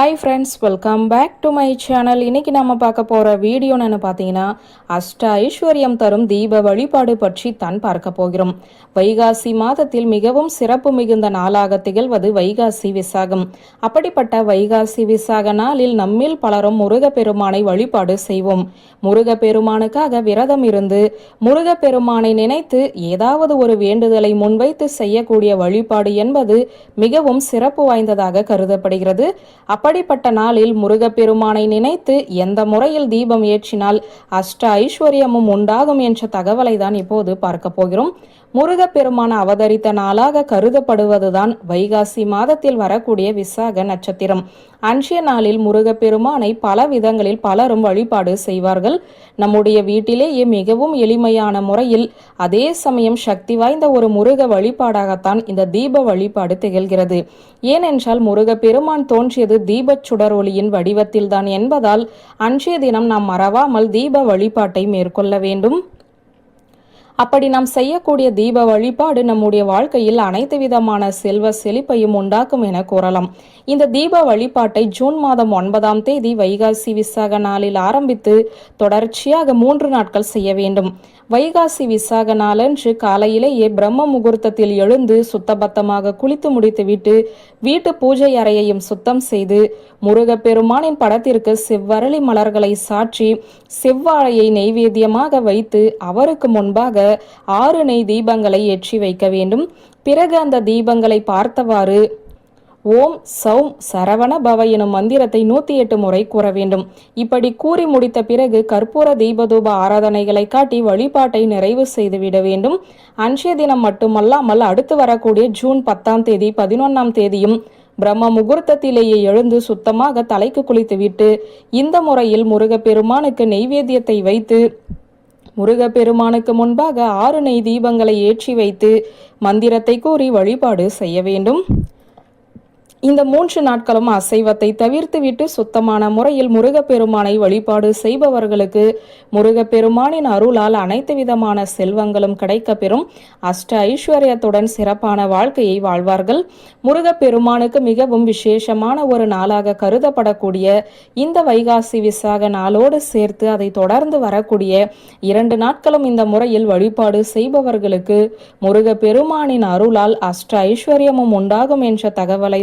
Hi friends welcome back to my channel இன்னைக்கு நம்ம பார்க்க போகிற வீடியோன்னு பார்த்தீங்கன்னா அஷ்ட ஐஸ்வர்யம் தரும் தீப வழிபாடு பற்றி தான் பார்க்க போகிறோம். வைகாசி மாதத்தில் மிகவும் சிறப்பு மிகுந்த நாளாக திகழ்வது வைகாசி விசாகம். அப்படிப்பட்ட வைகாசி விசாக நாளில் நம்மில் பலரும் முருகப்பெருமானை வழிபாடு செய்வோம். முருகப்பெருமானுக்காக விரதம் இருந்து முருகப்பெருமானை நினைத்து ஏதாவது ஒரு வேண்டுதலை முன்வைத்து செய்யக்கூடிய வழிபாடு என்பது மிகவும் சிறப்பு வாய்ந்ததாக கருதப்படுகிறது. அப்படிப்பட்ட நாளில் முருகப்பெருமானை நினைத்து எந்த முறையில் தீபம் ஏற்றினால் அஷ்ட ஐஸ்வர்யமும் உண்டாகும் என்ற தகவலை தான் இப்போது பார்க்க போகிறோம். முருகப்பெருமான அவதரித்த நாளாக கருதப்படுவதுதான் வைகாசி மாதத்தில் வரக்கூடிய விசாக நட்சத்திரம். அன்றைய நாளில் முருகப்பெருமானை பல விதங்களில் பலரும் வழிபாடு செய்வார்கள். நம்முடைய வீட்டிலேயே மிகவும் எளிமையான முறையில் அதே சமயம் சக்தி வாய்ந்த ஒரு முருக வழிபாடாகத்தான் இந்த தீப வழிபாடு திகழ்கிறது. ஏனென்றால் முருகப்பெருமான் தோன்றியது தீபச் சுடரொளியின் வடிவத்தில்தான் என்பதால் அன்றைய தினம் நாம் மறவாமல் தீப வழிபாட்டை மேற்கொள்ள வேண்டும். அப்படி நாம் செய்யக்கூடிய தீப வழிபாடு நம்முடைய வாழ்க்கையில் அனைத்து விதமான செல்வ செழிப்பையும் உண்டாக்கும் என கூறலாம். இந்த தீப வழிபாட்டை ஜூன் மாதம் ஒன்பதாம் தேதி வைகாசி விசாக நாளில் ஆரம்பித்து தொடர்ச்சியாக மூன்று நாட்கள் செய்ய வேண்டும். வைகாசி விசாக நாளன்று காலையிலேயே பிரம்ம முகூர்த்தத்தில் எழுந்து சுத்தபத்தமாக குளித்து முடித்துவிட்டு வீட்டு பூஜை அறையையும் சுத்தம் செய்து முருகப்பெருமானின் படத்திற்கு செவ்வரளி மலர்களை சாற்றி செவ்வாழையை நெய்வேத்தியமாக வைத்து அவருக்கு முன்பாக ஆறு நெய் தீபங்களை ஏற்றி வைக்க வேண்டும். பிறகு அந்த தீபங்களை பார்த்தவாறு ஓம் சௌம் சரவண பவ எனும் மந்திரத்தை நூத்தி எட்டு முறை கூற வேண்டும். இப்படி கூறி முடித்த பிறகு கற்பூர தீபதூப ஆராதனைகளை காட்டி வழிபாட்டை நிறைவு செய்துவிட வேண்டும். அன்றைய தினம் மட்டுமல்லாமல் அடுத்து வரக்கூடிய ஜூன் பத்தாம் தேதி பதினொன்றாம் தேதியும் பிரம்ம முகூர்த்தத்திலேயே எழுந்து சுத்தமாக தலைக்கு குளித்துவிட்டு இந்த முறையில் முருகப்பெருமானுக்கு நெய்வேத்தியத்தை வைத்து முருகப்பெருமானுக்கு முன்பாக ஆறு நெய் தீபங்களை ஏற்றி வைத்து மந்திரத்தை கூறி வழிபாடு செய்ய வேண்டும். இந்த மூன்று நாட்களும் அசைவத்தை தவிர்த்துவிட்டு சுத்தமான முறையில் முருகப்பெருமானை வழிபாடு செய்பவர்களுக்கு முருகப்பெருமானின் அருளால் அனைத்து விதமான செல்வங்களும் கிடைக்கப்பெறும். அஷ்ட ஐஸ்வர்யத்துடன் சிறப்பான வாழ்க்கையை வாழ்வார்கள். முருகப்பெருமானுக்கு மிகவும் விசேஷமான ஒரு நாளாக கருதப்படக்கூடிய இந்த வைகாசி விசாக நாளோடு சேர்த்து அதை தொடர்ந்து வரக்கூடிய இரண்டு நாட்களும் இந்த முறையில் வழிபாடு செய்பவர்களுக்கு முருகப்பெருமானின் அருளால் அஷ்ட ஐஸ்வர்யமும் உண்டாகும் என்ற தகவலை